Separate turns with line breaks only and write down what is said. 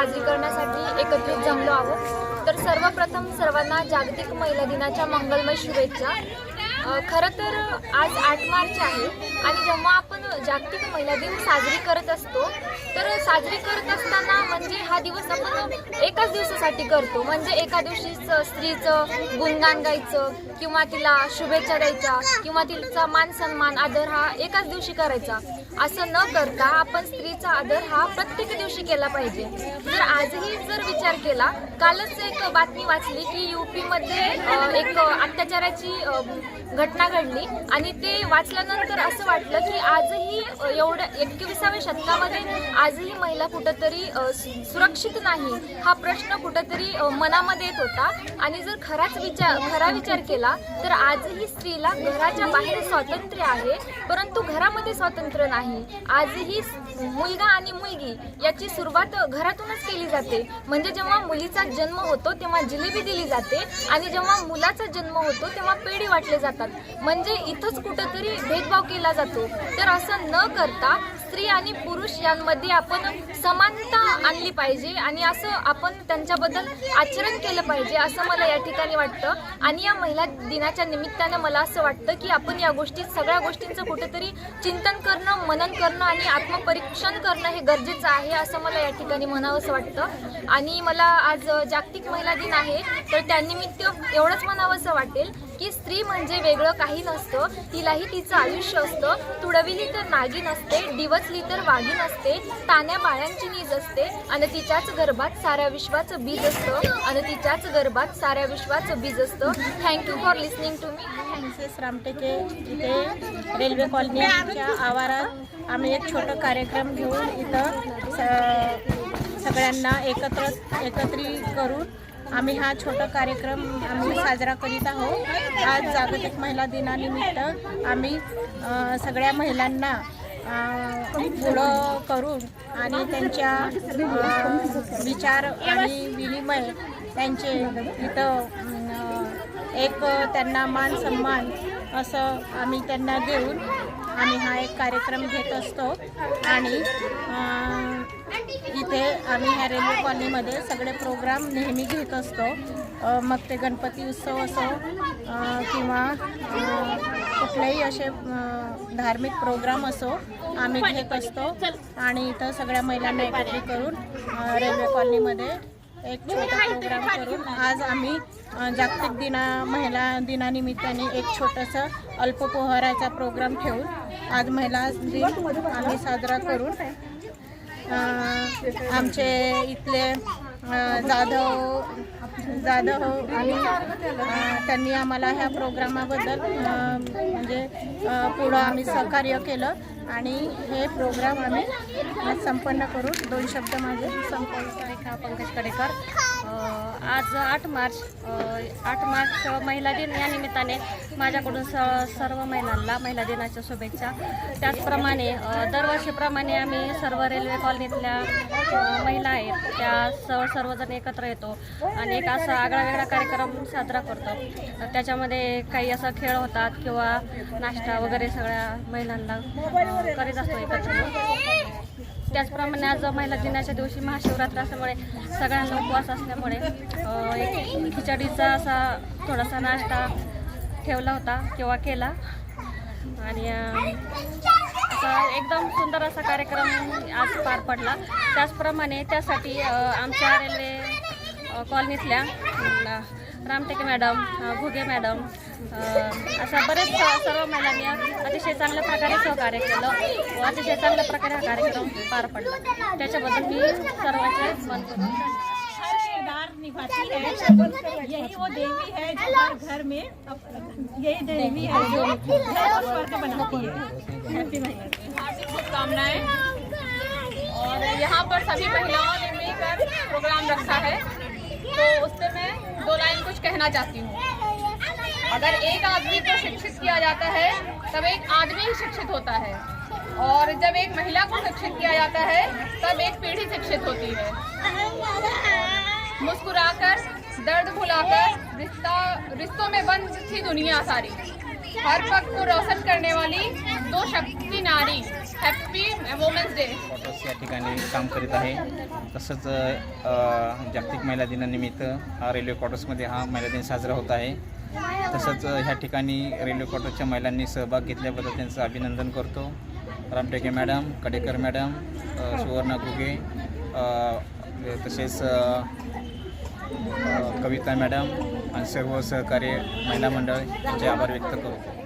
साजरी करण्यासाठी एकत्रित जमलो आहोत. तर सर्वप्रथम सर्वांना जागतिक महिला दिनाच्या मंगलमय शुभेच्छा. खरं तर आज आठ मार्च आहे आणि जेव्हा आपण जागतिक महिला दिन साजरी करत असतो तर साजरी करत असताना म्हणजे हा दिवस आपण एकाच दिवसासाठी करतो. म्हणजे एका दिवशीच स्त्रीचं गुणगान गायचं किंवा तिला शुभेच्छा द्यायच्या किंवा तिचा मान सन्मान आदर हा एकाच दिवशी करायचा. असं न करता आपण स्त्रीचा आदर हा प्रत्येक दिवशी केला पाहिजे. तर आजही जर विचार केला कालच एक बातमी वाचली की युपीमध्ये एक अत्याचाराची घटना घडली आणि ते वाचल्यानंतर असं वाटलं की आजही एवढ्या एकविसाव्या शतकामध्ये आजही महिला कुठंतरी सुरक्षित नाही हा प्रश्न कुठंतरी मनामध्ये येत होता. आणि जर खराच विचार खरा विचार केला तर आजही स्त्रीला घराच्या बाहेर स्वातंत्र्य आहे परंतु घरामध्ये स्वातंत्र्य नाही. आजही मुलगा आणि मुलगी याची सुरुवात घरातूनच केली जाते. म्हणजे जेव्हा मुलीचा जन्म होतो तेव्हा जिलेबी दिली जाते आणि जेव्हा मुलाचा जन्म होतो तेव्हा पेढी वाटले जाते असतात म्हणजे इथंच कुठंतरी भेदभाव केला जातो. तर असं न करता स्त्री आणि पुरुष यांमध्ये आपण समानता आणली पाहिजे आणि असं आपण त्यांच्याबद्दल आचरण केलं पाहिजे असं मला या ठिकाणी वाटतं. आणि या महिला दिनाच्या निमित्तानं मला असं वाटतं की आपण या गोष्टी सगळ्या गोष्टींचं कुठेतरी चिंतन करणं मनन करणं आणि आत्मपरीक्षण करणं हे गरजेचं आहे असं मला या ठिकाणी म्हणावंसं वाटतं. आणि मला आज जागतिक महिला दिन आहे तर त्यानिमित्त एवढंच म्हणावंसं वाटेल की स्त्री म्हणजे वेगळं काही नसतं तिलाही तिचं आयुष्य असतं. तुडविली तर नागिन असते डिवचली तर वाघीन असते तान्या बाळ्यांची नीज असते आणि तिच्याच गर्भात साऱ्या विश्वाचं बीज असतं. आणि तिच्याच गर्भात साऱ्या विश्वाचं बीज असतं. Thank you for listening to me
Mrs Ramteke इथे रेल्वे कॉलनीच्या आवारात आम्ही एक छोटं कार्यक्रम घेऊन इथं स सगळ्यांना एकत्र एकत्रित करून आम्ही हा छोटा कार्यक्रम आम्ही साजरा करीत आहोत. आज जागतिक महिला दिनानिमित्त आम्ही सगळ्या महिलांना पुढं करून आणि त्यांच्या विचार आणि विनिमय त्यांचे इथं एक त्यांना मान सन्मान असं आम्ही त्यांना देऊन आम्ही हा एक कार्यक्रम घेत असतो. आणि इथे आम्ही ह्या रेल्वे कॉलनीमध्ये सगळे प्रोग्राम नेहमी घेत असतो. मग ते गणपती उत्सव असो किंवा कुठलेही असे धार्मिक प्रोग्राम असो आम्ही घेत असतो. आणि इथं सगळ्या महिलांना एकत्रित करून रेल्वे कॉलनीमध्ये एक छोटा प्रोग्राम करून आज आम्ही जागतिक दिना महिला दिनानिमित्ताने एक छोटंसं अल्पपोहाराचा प्रोग्राम ठेवून आज महिला दिन आम्ही साजरा करून आमचे इथले जाधव जाधव आणि त्यांनी आम्हाला ह्या प्रोग्रामाबद्दल म्हणजे पुढं आम्ही सहकार्य केलं आणि हे प्रोग्राम आम्ही आज संपन्न करून दोन शब्द माझे संपन्न
रेखा पंकज कडेकर. आज आठ मार्च आठ मार्च महिला दिन. या निमित्ताने माझ्याकडून स सर्व महिलांना महिला दिनाच्या शुभेच्छा. त्याचप्रमाणे दरवर्षीप्रमाणे आम्ही सर्व रेल्वे कॉलनीतल्या महिला आहेत. त्या सर्व सर्वजण एकत्र येतो आणि एक असा आगळा वेगळा कार्यक्रम साजरा करतो. त्याच्यामध्ये काही असं खेळ होतात किंवा नाश्ता वगैरे सगळ्या महिलांना करीत असतो एकत्र. त्याचप्रमाणे आज महिला दिनाच्या दिवशी महाशिवरात्र असल्यामुळे सगळ्यांना उपवास असल्यामुळे एक खिचडीचा असा थोडासा नाश्ता ठेवला होता किंवा केला. आणि तर असा एकदम सुंदर असा कार्यक्रम आज पार पडला. त्याचप्रमाणे त्यासाठी आमच्या रेल्वे कॉलनीतल्या रामटेके मॅडम भुगे घुगे मॅडम अशा बरेच सर्व महिलांनी अतिशय चांगल्या प्रकारे सहकार्य केलं व अतिशय चांगल्या प्रकारे हा कार्यक्रम पार पडला. त्याच्याबद्दल मी सर्वांचे
मन करून निभाती है। यही वो देवी है जो हर घर में यही देवी है जो घर स्वर्ग बनाती है। हैप्पी
हार्दिक शुभकामनाएँ। और यहाँ पर सभी महिलाओं ने मिलकर प्रोग्राम रखा है। तो उससे मैं दो लाइन कुछ कहना चाहती हूँ। अगर एक आदमी को शिक्षित किया जाता है तब एक आदमी ही शिक्षित होता है। और जब एक महिला को शिक्षित किया जाता है तब एक पीढ़ी शिक्षित होती है। मुस्कुराकर दर्द भुलाकर रिश्ता रिश्तों में बंद थी दुनिया सारी। हर पग को रोशन करने वाली दो शक्ति नारी हॅप्पी वुमेन्स डे
फोटोस या ठिकाणी काम करीत आहे. तसंच जागतिक महिला दिनानिमित्त हा रेल्वे क्वार्टर्समध्ये हा महिला दिन साजरा होत आहे. तसंच ह्या ठिकाणी रेल्वे क्वार्टरच्या महिलांनी सहभाग घेतल्याबद्दल त्यांचं अभिनंदन करतो. रामटेके मॅडम कडेकर मॅडम सुवर्णा घुगे तसेच कविता मॅडम आणि सर्व सहकार्य महिला मंडळ यांचे आभार व्यक्त करतो.